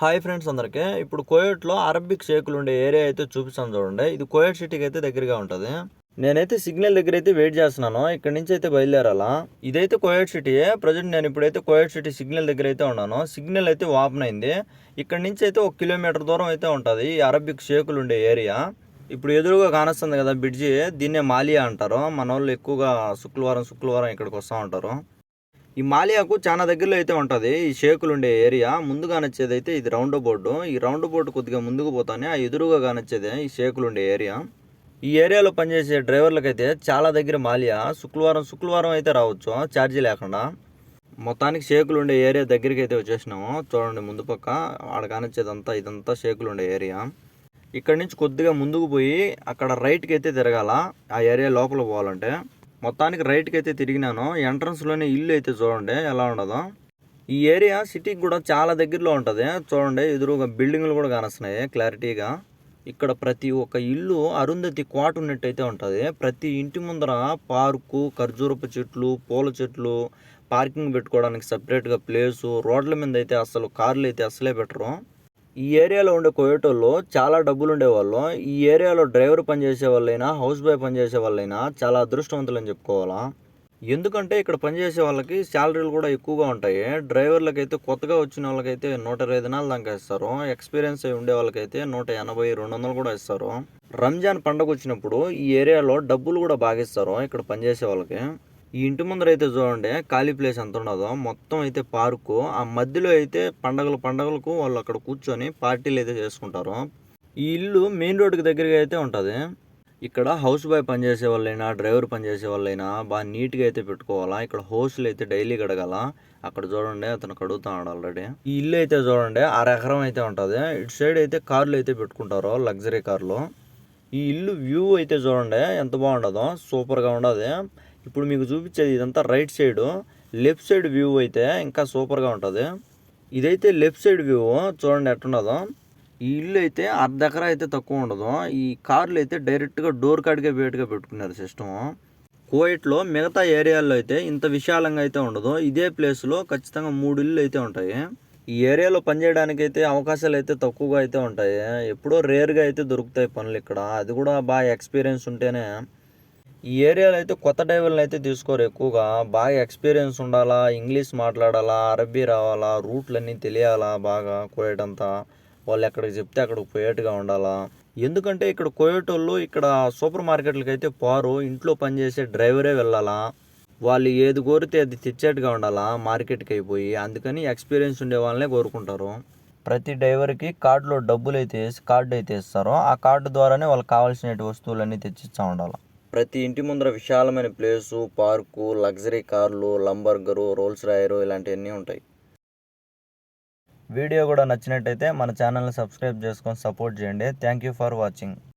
Hi friends అందరికీ. ఇప్పుడు కోయట్లో Arabic షేకులు ఉండే ఏరియా అయితే చూపిస్తాను చూడండి. ఇది కోయట్ సిటీకి అయితే దగ్గరగా ఉంటుంది. నేనైతే సిగ్నల్ దగ్గర అయితే వెయిట్ చేస్తున్నాను. ఇక్కడ నుంచి అయితే బయలుదేరాలా. ఇదైతే కోయట్ సిటీయే ప్రజెంట్ నేను ఇప్పుడైతే కోయట్ సిటీ సిగ్నల్ దగ్గర అయితే ఉన్నాను. సిగ్నల్ అయితే ఓపెన్ అయింది. ఇక్కడ నుంచి అయితే ఒక కిలోమీటర్ దూరం అయితే ఉంటుంది ఈ అరబిక్ షేకులు ఉండే ఏరియా. ఇప్పుడు ఎదురుగా కానొస్తుంది కదా బ్రిడ్జి. దీన్నే మాలియా అంటారు. మన వాళ్ళు ఎక్కువగా శుక్రవారం శుక్రవారం ఇక్కడికి వస్తూ ఉంటారు. ఈ మాలియాకు చాలా దగ్గరలో అయితే ఉంటుంది. ఈ షేకులు ఉండే ఏరియా. ముందుగా నచ్చేది అయితే ఇది రౌండ్ బోర్డు. ఈ రౌండ్ బోర్డు కొద్దిగా ముందుకు పోతానే ఆ ఎదురుగా కానొచ్చేది ఈ షేకులు ఉండే ఏరియా. ఈ ఏరియాలో పనిచేసే డ్రైవర్లకైతే చాలా దగ్గర మాలియా. శుక్రవారం శుక్రవారం అయితే రావచ్చు. ఛార్జీ లేకుండా. మొత్తానికి షేకులు ఉండే ఏరియా దగ్గరికి అయితే వచ్చేసినాము చూడండి ముందు పక్క. ఆడ కానొచ్చేదంతా ఇదంతా షేకులు ఉండే ఏరియా. ఇక్కడ నుంచి కొద్దిగా ముందుకు పోయి అక్కడ రైట్కి అయితే తిరగాల. ఆ ఏరియా లోపల పోవాలంటే. మొత్తానికి రైట్కి అయితే తిరిగినాను. ఎంట్రన్స్లోనే ఇల్లు అయితే చూడండి ఎలా ఉండదో. ఈ ఏరియా సిటీకి కూడా చాలా దగ్గరలో ఉంటుంది. చూడండి ఎదురుగా బిల్డింగ్లు కూడా కానొస్తున్నాయి క్లారిటీగా. ఇక్కడ ప్రతి ఒక్క ఇల్లు అరుంధతి కోట ఉన్నట్టయితే ఉంటుంది. ప్రతి ఇంటి ముందర పార్కు ఖర్జూరపు చెట్లు పూల చెట్లు పార్కింగ్ పెట్టుకోవడానికి సపరేట్గా ప్లేసు రోడ్ల మీద అయితే అసలు కార్లు అయితే అసలే పెట్టరు. ఈ ఏరియాలో ఉండే కొయ్యటోళ్ళు చాలా డబ్బులు ఉండేవాళ్ళు ఈ ఏరియాలో డ్రైవర్ పనిచేసే వాళ్ళైనా హౌస్ బాయ్ పనిచేసే వాళ్ళైనా చాలా అదృష్టవంతులు అని చెప్పుకోవాలా? ఎందుకంటే ఇక్కడ పనిచేసే వాళ్ళకి శాలరీలు కూడా ఎక్కువగా ఉంటాయి. డ్రైవర్లకి అయితే కొత్తగా వచ్చిన వాళ్ళకైతే నూట ఇరవై దినాలు దాకా ఇస్తారు. ఎక్స్పీరియన్స్ అయి ఉండే వాళ్ళకైతే నూట ఎనభై రెండు వందలు కూడా ఇస్తారు. రంజాన్ పండగ వచ్చినప్పుడు ఈ ఏరియాలో డబ్బులు కూడా బాగా ఇస్తారు ఇక్కడ పనిచేసే వాళ్ళకి. ఈ ఇంటి ముందర అయితే చూడండి ఖాళీ ప్లేస్ ఎంత ఉండదో. మొత్తం అయితే పార్కు. ఆ మధ్యలో అయితే పండగలు పండగలకు వాళ్ళు అక్కడ కూర్చొని పార్టీలు అయితే చేసుకుంటారు. ఈ ఇల్లు మెయిన్ రోడ్డుకి దగ్గరగా అయితే ఉంటుంది. ఇక్కడ హౌస్ బాయ్ పనిచేసే వాళ్ళైనా డ్రైవర్ పనిచేసే వాళ్ళైనా బాగా నీట్గా అయితే పెట్టుకోవాలా. ఇక్కడ హోస్లు అయితే డైలీ కడగాల అక్కడ చూడండి అతను కడుగుతున్నాడు ఆల్రెడీ. ఈ ఇల్లు అయితే చూడండి అర ఎకరం అయితే ఉంటుంది. ఇటు సైడ్ అయితే కార్లు అయితే పెట్టుకుంటారు లగ్జరీ కార్లు. ఈ ఇల్లు వ్యూ అయితే చూడండి ఎంత బాగుండదో. సూపర్గా ఉండదు. ఇప్పుడు మీకు చూపించేది ఇదంతా right side. Left side view అయితే ఇంకా సూపర్గా ఉంటుంది. ఇదైతే లెఫ్ట్ సైడ్ వ్యూ. చూడండి ఎట్టుండదో. ఈ ఇల్లు అయితే అర్ధ ఎకరా అయితే తక్కువ ఉండదు. ఈ కార్లు అయితే డైరెక్ట్గా డోర్ కాడికే బయటగా పెట్టుకున్నారు సిస్టమ్. కోయిట్లో మిగతా ఏరియాల్లో అయితే ఇంత విశాలంగా అయితే ఉండదు. ఇదే ప్లేస్లో ఖచ్చితంగా మూడు ఇల్లు అయితే ఉంటాయి. ఈ ఏరియాలో పనిచేయడానికి అయితే అవకాశాలు అయితే తక్కువగా అయితే ఉంటాయి. ఎప్పుడో రేర్గా అయితే దొరుకుతాయి పనులు ఇక్కడ. అది కూడా బాగా ఎక్స్పీరియన్స్ ఉంటేనే ఈ ఏరియాలో అయితే కొత్త డ్రైవర్లు అయితే తీసుకోరు ఎక్కువగా. బాగా ఎక్స్పీరియన్స్ ఉండాలా ఇంగ్లీష్ మాట్లాడాలా అరబీ రావాలా రూట్లన్నీ తెలియాలా బాగా కోయటంతా. వాళ్ళు ఎక్కడికి చెప్తే అక్కడికి పోయేట్టుగా ఉండాలా. ఎందుకంటే ఇక్కడ కోయేటోళ్ళు ఇక్కడ సూపర్ మార్కెట్లకి అయితే పోరు ఇంట్లో పనిచేసే డ్రైవరే వెళ్ళాలా. వాళ్ళు ఏది కోరితే అది తెచ్చేట్టుగా ఉండాలా మార్కెట్కి అయిపోయి అందుకని ఎక్స్పీరియన్స్ ఉండే వాళ్ళనే కోరుకుంటారు. ప్రతి డ్రైవర్కి కార్డులో డబ్బులు అయితే వేసి కార్డు అయితే ఇస్తారో. ఆ కార్డు ద్వారానే వాళ్ళకి కావాల్సిన వస్తువులన్నీ తెచ్చిస్తూ ఉండాలి. ప్రతి ఇంటి ముందర విశాలమైన ప్లేసు పార్కు లగ్జరీ కార్లు లంబర్గరు రోల్స్ రాయరు ఇలాంటివన్నీ ఉంటాయి. వీడియో కూడా నచ్చినట్టయితే మన ఛానల్ని సబ్స్క్రైబ్ చేసుకొని సపోర్ట్ చేయండి. Thank you for watching.